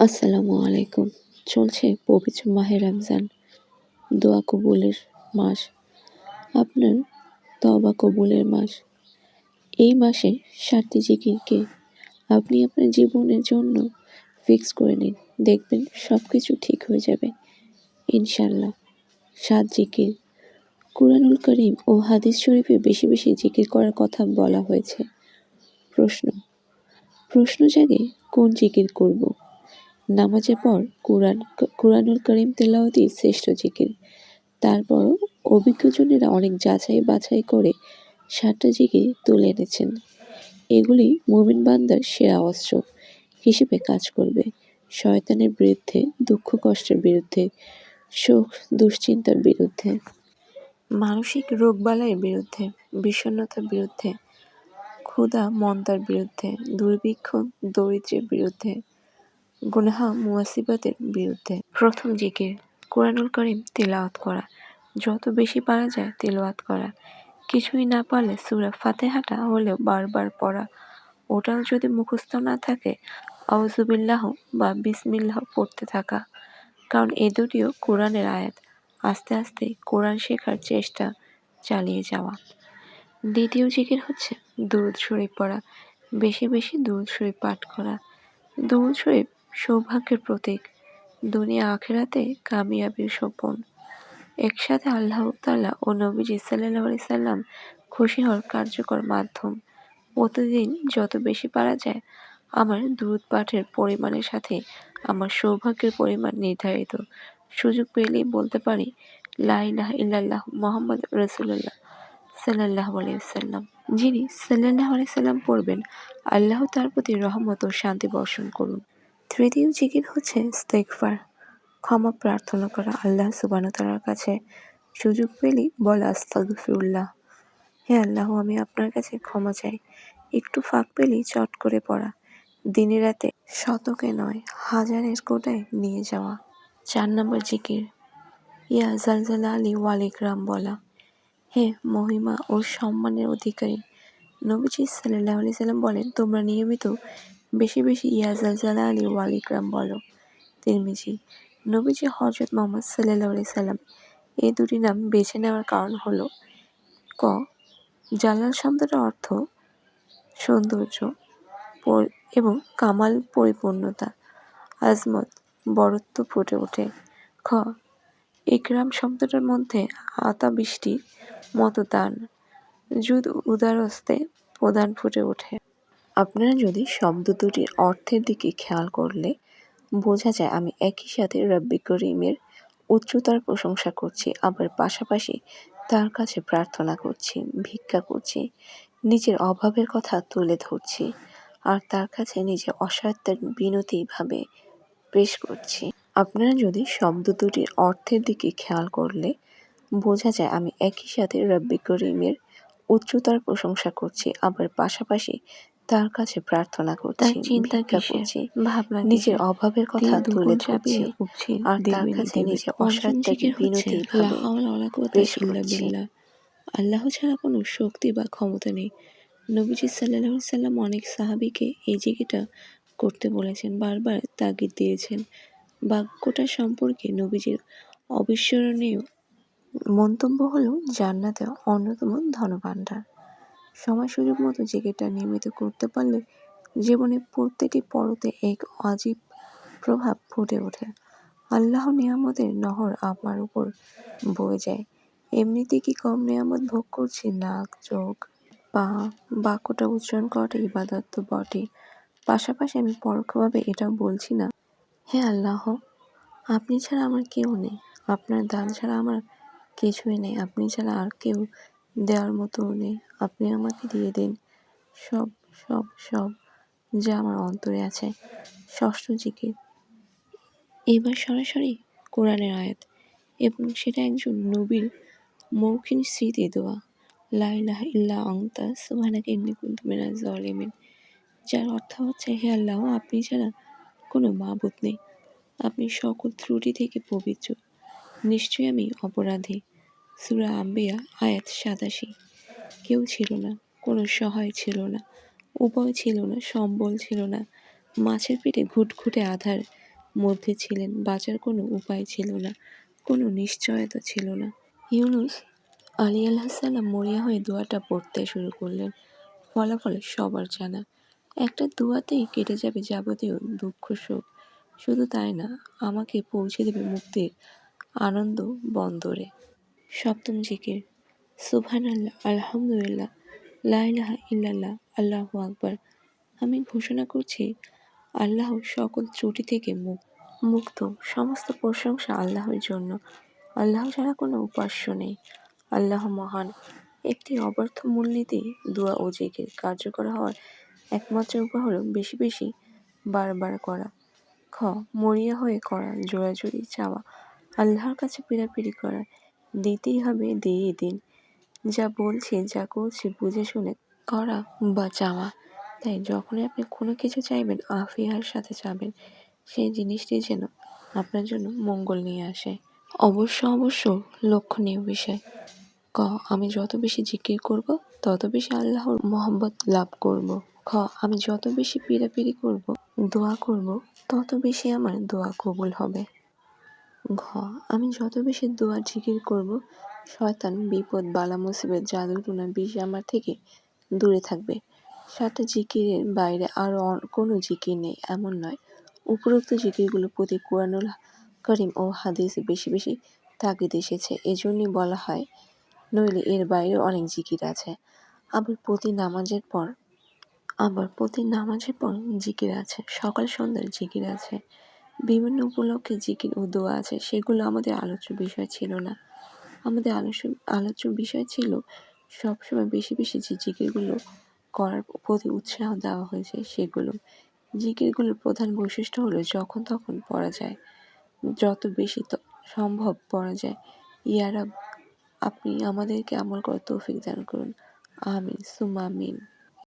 আসসালামু আলাইকুম। চলছে পবিত্র মাহে রমজান। দোয়া কবুলের মাস। আপনার তবা কবুলের মাস। এই মাসে সাতটি জিকিরকে আপনি আপনার জীবনের জন্য ফিক্স করে নিন। দেখবেন সব কিছু ঠিক হয়ে যাবে। ইনশাল্লাহ সাত জিকির। কুরআনুল করিম ও হাদিস শরীফে বেশি বেশি জিকির করার কথা বলা হয়েছে। প্রশ্ন। প্রশ্ন জাগে কোন জিকির করব? নামাজের পর কুরআন, কুরআনুল করিম তেলাওয়াতই শ্রেষ্ঠ জিকির। তারপরও অভিজ্ঞজনেরা অনেক যাচাই বাছাই করে সাতটা জিকির তুলে এনেছেন। এগুলি মুমিন বান্দার সেরা অস্ত্র হিসেবে কাজ করবে। শয়তানের বিরুদ্ধে, দুঃখ কষ্টের বিরুদ্ধে, শোক, দুশ্চিন্তার বিরুদ্ধে, মানসিক রোগবালাইয়ের বিরুদ্ধে, বিষণ্ণতার বিরুদ্ধে, ক্ষুধা, মন্দার বিরুদ্ধে, দুর্ভিক্ষ, দরিদ্রের বিরুদ্ধে গুনহা মুয়াসিবাতের বিরুদ্ধে প্রথম জিকির, কোরআনুল করিম তেলাওয়াত করা। যত বেশি পারা যায় তেলাওয়াত করা। কিছুই না পারলে সুরা ফাতেহাটা হলেও বারবার পড়া। ওটাও যদি মুখস্থ না থাকে আউজুবিল্লাহ বা বিসমিল্লাহ পড়তে থাকা। কারণ এ দুটিও কোরআনের আয়াত। আস্তে আস্তে কোরআন শেখার চেষ্টা চালিয়ে যাওয়া। দ্বিতীয় জিকির হচ্ছে দুরুদ শরীফ পড়া। বেশি বেশি দুরুদ শরীফ পাঠ করা। দুরুদ শরীফ সৌভাগ্যের প্রতীক। দুনিয়া আখেরাতে কামিয়াবির স্বপন। একসাথে আল্লাহ তাল্লাহ ও নবীজি সাল্লাহ সাল্লাম খুশি হওয়ার কার্যকর মাধ্যম। প্রতিদিন যত বেশি পারা যায়, আমার দুধ পাঠের পরিমাণের সাথে আমার সৌভাগ্যের পরিমাণ নির্ধারিত। সুযোগ পেলেই বলতে পারি লাইলাহ ইল্লাল্লাহ মোহাম্মদ রসুল্লাহ সাল্লাহ আলাইসাল্লাম যিনি সাল্লাহ আলাইসাল্লাম পড়বেন, আল্লাহ তার প্রতি রহমত ও শান্তি বর্ষণ করুন। তৃতীয় জিকির হচ্ছে ইস্তেগফার। ক্ষমা প্রার্থনা করা আল্লাহ সুবানতালার কাছে সুযোগ পেলেই বলা আস্তাগফিরুল্লাহ। হে আল্লাহ, আমি আপনার কাছে ক্ষমা চাই। একটু ফাঁক পেলেই চট করে পড়া। দিনে রাতে শতকে নয়, হাজারের কোটায় নিয়ে যাওয়া। চার নম্বর জিকির। ইয়া জালজালা আলী ওয়ালিকরাম বলা। হে মহিমা ও সম্মানের অধিকারী। নবীজি সাল্লাহ আলি সাল্লাম বলেন, তোমরা নিয়মিত বেশি বেশি ইয়া জালজালা আলী ওয়ালিকরাম বলো। তিরমিজি, নবীজি হজরত মোহাম্মদ সাল্লাহ সাল্লাম এই দুটি নাম বেছে নেওয়ার কারণ হল, ক, জালাল শব্দটার অর্থ সৌন্দর্য এবং কামাল পরিপূর্ণতা, আজমত বরত্ব ফুটে ওঠে। খ, ইকরাম শব্দটার মধ্যে আতা বৃষ্টির মতো দান যুদ উদারস্তে প্রদান ফুটে ওঠে। আপনারা যদি শব্দ দুটির অর্থের দিকে খেয়াল করলে, বোঝা যায় আমি একই সাথে রব্বি করিমের উচ্চতার প্রশংসা করছি, আবার পাশাপাশি তার কাছে প্রার্থনা করছি, ভিক্ষা করছি, নিজের অভাবের কথা তুলে ধরছি, আর তার কাছে নিজের অসাধ্যের বিনতিভাবে পেশ করছি। আপনারা যদি শব্দ দুটির অর্থের দিকে খেয়াল করলে, বোঝা যায় আমি একই সাথে রব্বি করিমের উচ্চতার প্রশংসা করছি, আবার পাশাপাশি তার কাছে প্রার্থনা করছি চিন্তা করছি ভাবনা নিজের অভাবের কথা তুলে ধরছি আর তার কাছে নিজের অসাধ্যের বিনতি পেশ করছি। আল্লাহ ছাড়া কোনো শক্তি বা ক্ষমতা নেই। নবীজি সাল্লাহ সাল্লাম অনেক সাহাবিকে এই জিকিটা করতে বলেছেন বারবার তাগিদ দিয়েছেন। বাক্যটা সম্পর্কে নবীজির অবিস্মরণীয় মন্তব্য হলো জান্নাতের অন্যতম ধনভাণ্ডার। সময় সুযোগ মতো জিকিরটা নিয়মিত করতে পারলে জীবনে প্রত্যেকটি পরতে এক অজীব প্রভাব ফুটে ওঠে। আল্লাহ নিয়ামতের নহর আমার উপর বয়ে যায়। এমনিতে কি কম নিয়ামত ভোগ করছি? নাক, চোখ, পা, বাক্যটা উচ্চারণ করাটা ইবাদত তো বটে পাশাপাশি আমি পরোক্ষভাবে এটাও বলছি না। হে আল্লাহ, আপনি ছাড়া আমার কেউ নেই। আপনার দান ছাড়া আমার কিছুই নেই। আপনি ছাড়া আর কেউ দেওয়ার মতো নেই। আপনি আমাকে দিয়ে দিন। সব সব সব যা আমার অন্তরে আছে। ষষ্ঠ জিকির। এবার সরাসরি কোরআনের আয়াত এবং সেটা একজন নবীর মৌখিন স্মৃতি দেওয়া লাইলাহ ইল্লা অংতা সুবহানাকা ইন্নী কুনতু মিনাজ জালিমিন যার অর্থ হচ্ছে, হে আল্লাহ, আপনি ছাড়া কোনো মাবুদ নেই। আপনি সকল ত্রুটি থেকে পবিত্র। নিশ্চয়ই আমি অপরাধী। সুরা আম্বিয়া, আয়াত সাতাশি। কেউ ছিল না, কোনো সহায় ছিল না, উপায় ছিল না, সম্বল ছিল না। মাছের পেটে ঘুটঘুটে আধার, মধ্যে ছিলেন, বাঁচার কোনো উপায় ছিল না, কোনো নিশ্চয়তা ছিল না। ইউনুস আলী আলাহাসাল্লাম মরিয়া হয়ে দোয়াটা পড়তে শুরু করলেন। ফলাফল সবার জানা, একটা দোয়াতেই কেটে যাবে যাবতীয় দুঃখ শোক। শুধু তাই না, আমাকে পৌঁছে দেবে মুক্তির আনন্দ বন্দরে। সপ্তম জিকির। সুবহানাল্লাহ, আলহামদুলিল্লাহ লাইলাহা ইল্লাল্লাহ, আল্লাহু আকবার। আমি ঘোষণা করছি আল্লাহ সকল ত্রুটি থেকে মুক- মুক্ত। সমস্ত প্রশংসা আল্লাহর জন্য। আল্লাহ ছাড়া কোনো উপাস্য নেই। আল্লাহ মহান। একটি অব্যর্থ মূলনীতি দোয়া ও জিকির। কার্যকর হওয়ার একমাত্র উপায় হলো বেশি বেশি বারবার করা। খ, মরিয়া হয়ে করা, জোরাজুরি চাওয়া। আল্লাহর কাছে পিড়াপিড়ি করা। দিতেই হবে দিয়ে দিন। যা বলছে, যা করছে, বুঝে শুনে করা বা চাওয়া। তাই যখনই আপনি কোনো কিছু চাইবেন, আফিয়ার সাথে চাবেন, সেই জিনিসটি যেন আপনার জন্য মঙ্গল নিয়ে আসে। অবশ্য অবশ্য লক্ষণীয় বিষয়। ক, আমি যত বেশি জিকির করব, তত বেশি আল্লাহর মহব্বত লাভ করব। খ, আমি যত বেশি পিড়াপিড়ি করব, দোয়া করব, তত বেশি আমার দোয়া কবুল হবে। ঘ, আমি যত বেশি দোয়া জিকির করব, শয়তান বিপদ, বালা মুসিবত জাদু টুনা বিষ আমার থেকে দূরে থাকবে। সাতটা জিকিরের বাইরে আরও কোনো জিকির নেই, এমন নয়। উপরোক্ত জিকিরগুলো প্রতি কোরআনুল করিম ও হাদিসে বেশি বেশি তাগিদ এসেছে। এজন্যই বলা হয়, নইলে এর বাইরে অনেক জিকির আছে। আবার প্রতি নামাজের পর, আবার প্রতি নামাজের পর জিকির আছে। সকাল সন্ধ্যার জিকির আছে। বিভিন্ন উপলক্ষে জিকির ও দোয়া আছে, সেগুলো আমাদের আলোচ্য বিষয় ছিল না। আমাদের আলোচ্য আলোচ্য বিষয় ছিল সবসময় বেশি বেশি যে জিকিরগুলো করার প্রতি উৎসাহ দেওয়া হয়েছে, সেগুলো। জিকিরগুলোর প্রধান বৈশিষ্ট্য হলো যখন তখন পড়া যায়। যত বেশি ত- সম্ভব পড়া যায়। ইয়ারাব আপনি আমাদেরকে আমল করার তৌফিক দান করুন। আমিন সুমা আমিন।